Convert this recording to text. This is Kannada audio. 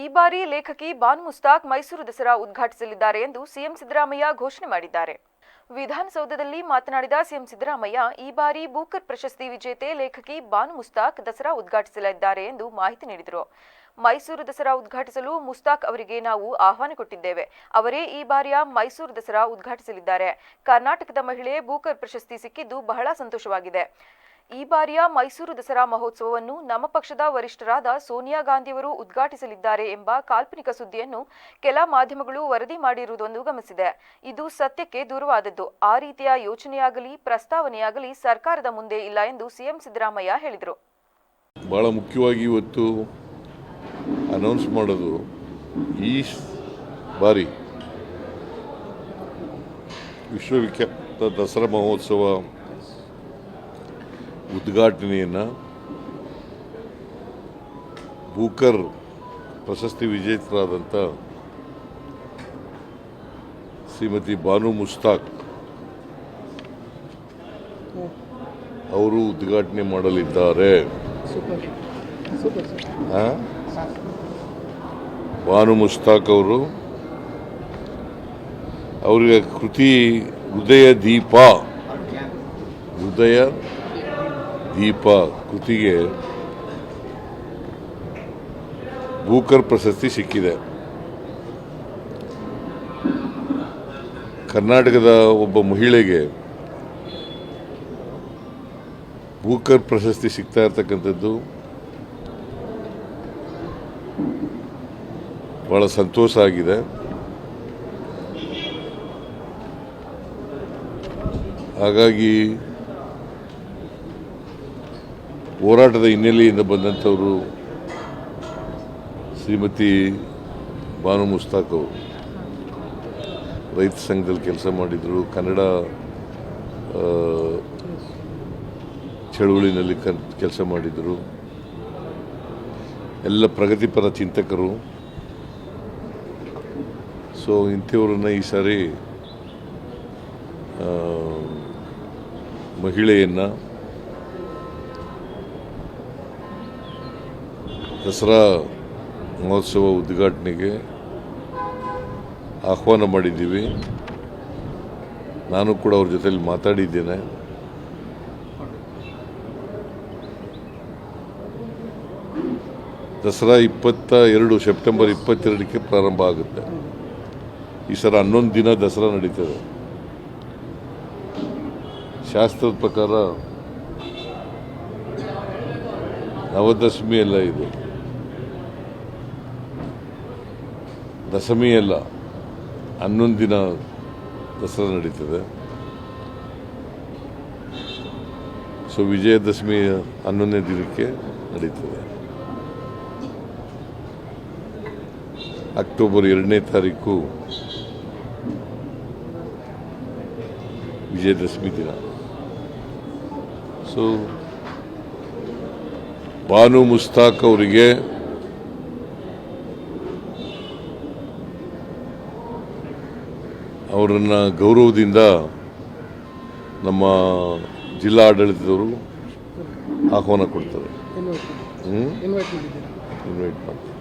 ಈ ಬಾರಿ ಲೇಖಕಿ ಬಾನು ಮುಸ್ತಾಕ್ ಮೈಸೂರು ದಸರಾ ಉದ್ಘಾಟಿಸಲಿದ್ದಾರೆ ಎಂದು ಸಿಎಂ ಸಿದ್ದರಾಮಯ್ಯ ಘೋಷಣೆ ಮಾಡಿದ್ದಾರೆ. ವಿಧಾನಸೌಧದಲ್ಲಿ ಮಾತನಾಡಿದ ಸಿಎಂ ಸಿದ್ದರಾಮಯ್ಯ, ಈ ಬಾರಿ ಬೂಕರ್ ಪ್ರಶಸ್ತಿ ವಿಜೇತೆ ಲೇಖಕಿ ಬಾನು ಮುಸ್ತಾಕ್ ದಸರಾ ಉದ್ಘಾಟಿಸಲಿದ್ದಾರೆ ಎಂದು ಮಾಹಿತಿ ನೀಡಿದರು. ಮೈಸೂರು ದಸರಾ ಉದ್ಘಾಟಿಸಲು ಮುಸ್ತಾಕ್ ಅವರಿಗೆ ನಾವು ಆಹ್ವಾನ ಕೊಟ್ಟಿದ್ದೇವೆ. ಅವರೇ ಈ ಬಾರಿಯ ಮೈಸೂರು ದಸರಾ ಉದ್ಘಾಟಿಸಲಿದ್ದಾರೆ. ಕರ್ನಾಟಕದ ಮಹಿಳೆ ಬೂಕರ್ ಪ್ರಶಸ್ತಿ ಸಿಕ್ಕಿದ್ದು ಬಹಳ ಸಂತೋಷವಾಗಿದೆ. ಈ ಬಾರಿಯ ಮೈಸೂರು ದಸರಾ ಮಹೋತ್ಸವವನ್ನು ನಮ್ಮ ಪಕ್ಷದ ವರಿಷ್ಠರಾದ ಸೋನಿಯಾ ಗಾಂಧಿಯವರು ಉದ್ಘಾಟಿಸಲಿದ್ದಾರೆ ಎಂಬ ಕಾಲ್ಪನಿಕ ಸುದ್ದಿಯನ್ನು ಕೆಲ ಮಾಧ್ಯಮಗಳು ವರದಿ ಮಾಡಿರುವುದೊಂದು ಗಮನಿಸಿದೆ. ಇದು ಸತ್ಯಕ್ಕೆ ದೂರವಾದದ್ದು. ಆ ರೀತಿಯ ಯೋಚನೆಯಾಗಲಿ, ಪ್ರಸ್ತಾವನೆಯಾಗಲಿ ಸರ್ಕಾರದ ಮುಂದೆ ಇಲ್ಲ ಎಂದು ಸಿಎಂ ಸಿದ್ದರಾಮಯ್ಯ ಹೇಳಿದರು. ಬಹಳ ಮುಖ್ಯವಾಗಿ ಇವತ್ತು ಅನೌನ್ಸ್ ಮಾಡೋದು ಈ ಬಾರಿ ವಿಶ್ವವಿಖ್ಯಾತ ದಸರಾ ಮಹೋತ್ಸವ ಉದ್ಘಾಟನೆಯನ್ನು ಬೂಕರ್ ಪ್ರಶಸ್ತಿ ವಿಜೇತರಾದಂಥ ಶ್ರೀಮತಿ ಬಾನು ಮುಸ್ತಾಕ್ ಅವರು ಉದ್ಘಾಟನೆ ಮಾಡಲಿದ್ದಾರೆ. ಬಾನು ಮುಸ್ತಾಕ್ ಅವರು ಅವರಿಗೆ ಕೃತಿ ಹೃದಯ ದೀಪ. ಹೃದಯ ದೀಪ ಕೃತಿಗೆ ಬೂಕರ್ ಪ್ರಶಸ್ತಿ ಸಿಕ್ಕಿದೆ. ಕರ್ನಾಟಕದ ಒಬ್ಬ ಮಹಿಳೆಗೆ ಬೂಕರ್ ಪ್ರಶಸ್ತಿ ಸಿಗ್ತಾ ಇರ್ತಕ್ಕಂಥದ್ದು ಭಾಳ ಸಂತೋಷ ಆಗಿದೆ. ಹಾಗಾಗಿ ಹೋರಾಟದ ಹಿನ್ನೆಲೆಯಿಂದ ಬಂದಂಥವರು ಶ್ರೀಮತಿ ಬಾನು ಮುಸ್ತಾಕ್ ಅವರು. ರೈತ ಸಂಘದಲ್ಲಿ ಕೆಲಸ ಮಾಡಿದರು. ಕನ್ನಡ ಚಳುವಳಿನಲ್ಲಿ ಕೆಲಸ ಮಾಡಿದರು. ಎಲ್ಲ ಪ್ರಗತಿಪರ ಚಿಂತಕರು. ಸೊ, ಇಂಥವ್ರನ್ನ ಈ ಸಾರಿ ಮಹಿಳೆಯನ್ನು ದಸರಾ ಮಹೋತ್ಸವ ಉದ್ಘಾಟನೆಗೆ ಆಹ್ವಾನ ಮಾಡಿದ್ದೀವಿ. ನಾನು ಕೂಡ ಅವ್ರ ಜೊತೆಲಿ ಮಾತಾಡಿದ್ದೇನೆ. ದಸರಾ ಇಪ್ಪತ್ತ ಎರಡು, ಸೆಪ್ಟೆಂಬರ್ ಇಪ್ಪತ್ತೆರಡಕ್ಕೆ ಪ್ರಾರಂಭ ಆಗುತ್ತೆ. ಈ ಸಲ ಹನ್ನೊಂದು ದಿನ ದಸರಾ ನಡೀತದೆ. ಶಾಸ್ತ್ರದ ಪ್ರಕಾರ ನವದಶಮಿ ಎಲ್ಲ ಇದು. ದಶಮಿ ಅಲ್ಲ, ಹನ್ನೊಂದು ದಿನ ದಸರಾ ನಡೀತದೆ. ಸೊ ವಿಜಯದಶಮಿ ಹನ್ನೊಂದನೇ ದಿನಕ್ಕೆ ನಡೀತದೆ. ಅಕ್ಟೋಬರ್ ಎರಡನೇ ತಾರೀಕು ವಿಜಯದಶಮಿ ದಿನ. ಸೊ ಭಾನು ಮುಸ್ತಾಕ್ ಅವರಿಗೆ ಅವರನ್ನು ಗೌರವದಿಂದ ನಮ್ಮ ಜಿಲ್ಲಾ ಆಡಳಿತದವರು ಆಹ್ವಾನ ಕೊಡ್ತಾರೆ. ಇನ್ವೈಟ್ ಮಾಡ್ತಾರೆ